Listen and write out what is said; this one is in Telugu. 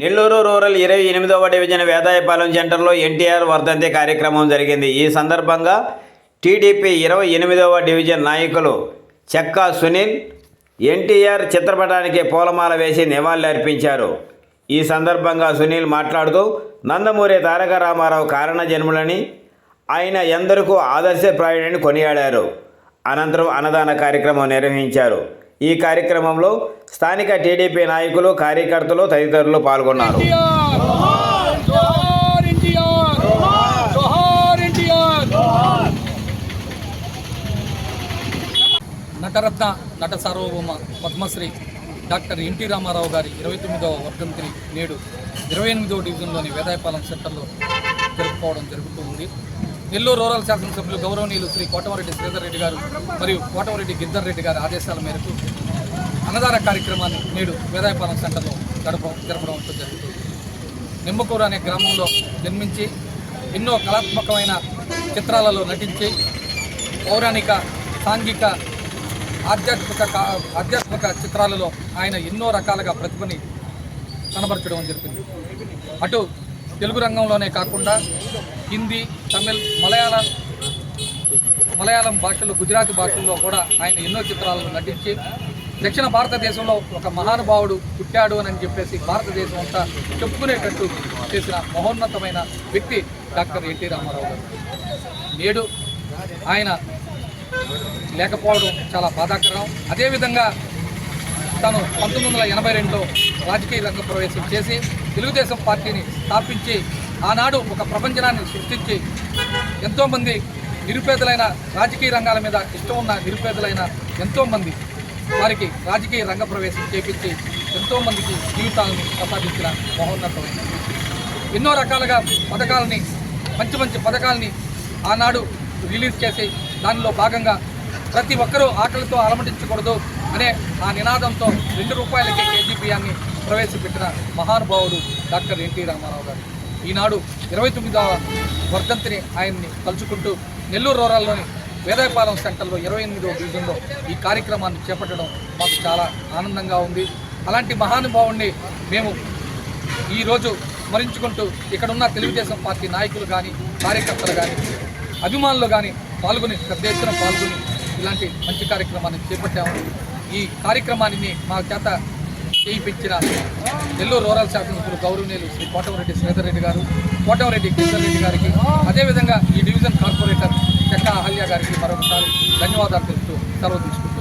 నెల్లూరు రూరల్ ఇరవై ఎనిమిదవ డివిజన్ వేదాయపాలెం సెంటర్లో ఎన్టీఆర్ వర్ధంతి కార్యక్రమం జరిగింది. ఈ సందర్భంగా టీడీపీ ఇరవై ఎనిమిదవ డివిజన్ నాయకులు చెక్కా సునీల్ ఎన్టీఆర్ చిత్రపటానికి పూలమాల వేసి నివాళులర్పించారు ఈ సందర్భంగా సునీల్ మాట్లాడుతూ నందమూరి తారక రామారావు కారణ జన్ములని ఆయన ఎందరికూ ఆదర్శప్రాయుడని కొనియాడారు. అనంతరం అన్నదాన కార్యక్రమం నిర్వహించారు. ఈ కార్యక్రమంలో స్థానిక టీడీపీ నాయకులు కార్యకర్తలు తదితరులు పాల్గొన్నారు. నటరత్న నట సార్వభౌమ పద్మశ్రీ డాక్టర్ ఎన్టీ రామారావు గారి ఇరవై తొమ్మిదవ వర్ధంతిని నేడు ఇరవై ఎనిమిదవ డివిజన్లోని వేదాయపాలెం సెంటర్లో జరుపుకోవడం జరుగుతూ ఉంది. నెల్లూరు రూరల్ శాసనసభ్యులు గౌరవనీయులు శ్రీ కోటమరెడ్డి శ్రీధర్ రెడ్డి గారు మరియు కోటమరెడ్డి గిద్దర్ రెడ్డి గారి ఆదేశాల మేరకు అన్నదాన కార్యక్రమాన్ని నేడు వేదాయపాలెం సెంటర్లో గడప జరపడం జరుగుతుంది నిమ్మకూరు అనే గ్రామంలో జన్మించి ఎన్నో కళాత్మకమైన చిత్రాలలో నటించి పౌరాణిక సాంఘిక ఆధ్యాత్మిక కా- ఆధ్యాత్మిక చిత్రాలలో ఆయన ఎన్నో రకాలుగా ప్రతిభని కనబరచడం జరిగింది. అటు తెలుగు రంగంలోనే కాకుండా హిందీ తమిళ్ మలయాళ మలయాళం భాషలో గుజరాతీ భాషల్లో కూడా ఆయన ఎన్నో చిత్రాలను నటించి దక్షిణ భారతదేశంలో ఒక మహానుభావుడు పుట్టాడు అని చెప్పేసి భారతదేశం అంతా చెప్పుకునేటట్టు చేసిన మహోన్నతమైన వ్యక్తి డాక్టర్ ఎన్టీ రామారావు గారు. నేడు ఆయన లేకపోవడం చాలా బాధాకరం. అదేవిధంగా తను పంతొమ్మిది వందల ఎనభై రెండులో రాజకీయ రంగ ప్రవేశం చేసి తెలుగుదేశం పార్టీని స్థాపించి ఆనాడు ఒక ప్రపంచనాన్ని సృష్టించి ఎంతోమంది నిరుపేదలైన రాజకీయ రంగాల మీద ఇష్టం ఉన్న నిరుపేదలైన ఎంతోమంది వారికి రాజకీయ రంగ ప్రవేశం చేపించి ఎంతోమందికి జీవితాలను ప్రసాదించిన మహోన్నతమైన ఎన్నో రకాలుగా పథకాలని మంచి మంచి పథకాలని ఆనాడు రిలీజ్ చేసి దానిలో భాగంగా ప్రతి ఒక్కరూ ఆకలితో అలమటించకూడదు అనే ఆ నినాదంతో రెండు రూపాయలకే కేజీ బియ్యాన్ని ప్రవేశపెట్టిన మహానుభావుడు డాక్టర్ ఎన్టీ రామారావు గారు. ఈనాడు ఇరవై తొమ్మిదవ వర్ధంతిని ఆయన్ని తలుచుకుంటూ నెల్లూరు రూరల్లోని వేదాయపాలెం సెంటర్లో ఇరవై ఎనిమిదవ డివిజన్లో ఈ కార్యక్రమాన్ని చేపట్టడం మాకు చాలా ఆనందంగా ఉంది. అలాంటి మహానుభావుణ్ణి మేము ఈరోజు స్మరించుకుంటూ ఇక్కడున్న తెలుగుదేశం పార్టీ నాయకులు కానీ కార్యకర్తలు కానీ అభిమానులు కానీ పాల్గొని పెద్ద ఎత్తున పాల్గొని ఇలాంటి మంచి కార్యక్రమాన్ని చేపట్టాము. ఈ కార్యక్రమాన్ని మా చేత చేయించిన నెల్లూరు రూరల్ శాసనసభ్యులు గౌరవనీయులు శ్రీ కోటమరెడ్డి శ్రీధర్ రెడ్డి గారు కోటమరెడ్డి కిషన్ రెడ్డి గారికి అదేవిధంగా ఈ డివిజన్ కార్పొరేటర్ చెక్క అహల్య గారికి మరొకసారి ధన్యవాదాలు తెలుపుతూ సెలవు తీసుకుంటారు